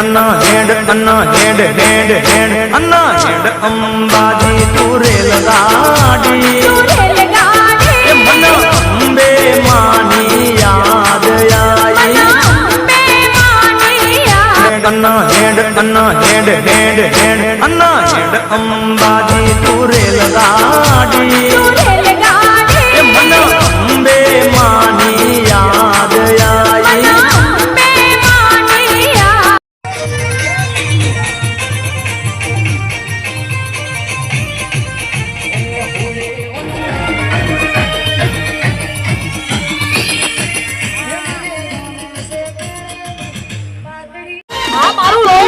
અન્ના હેડ અન્ના હેડ હેડ હેડ. અન્ના હેડ અંબાજી તુરે લગાડી મન અંબે માની યાદ આઈ. અન્ના હેડ અન્ના હેડ હેડ હેડ. અન્ના હેડ અંબાજી તુરે લગાડી મારું લો